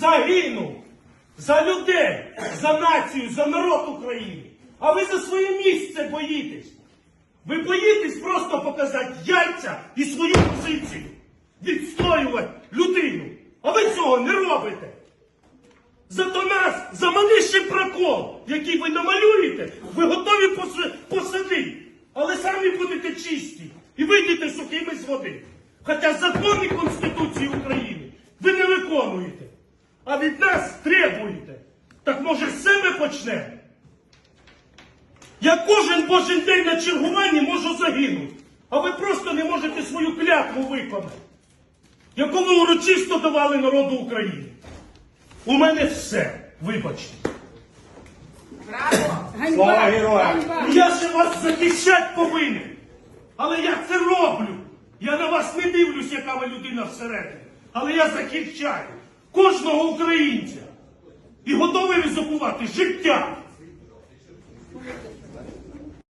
загинув за людей, за націю, за народ України. А ви за своє місце боїтесь. Ви боїтесь просто показати яйця і свою позицію, відстоювати людину. А ви цього не робите. Зато нас за маліший прокол, який ви намалюєте, ви готові посадити. Але самі будете чисті і вийдете сухими з води. Хоча закони Конституції України ви не виконуєте. А від нас требуєте. Так може з себе почнемо? Я кожен божий день на чергуванні можу загинути. А ви просто не можете свою клятву виконати, яку ви урочисто давали народу України. У мене все, вибачте. Слава героям! Я ще вас захищати повинен. Але я це роблю. Я на вас не дивлюсь, яка ви людина всередині. Але я захищаю кожного українця. І готовий ризикувати життя,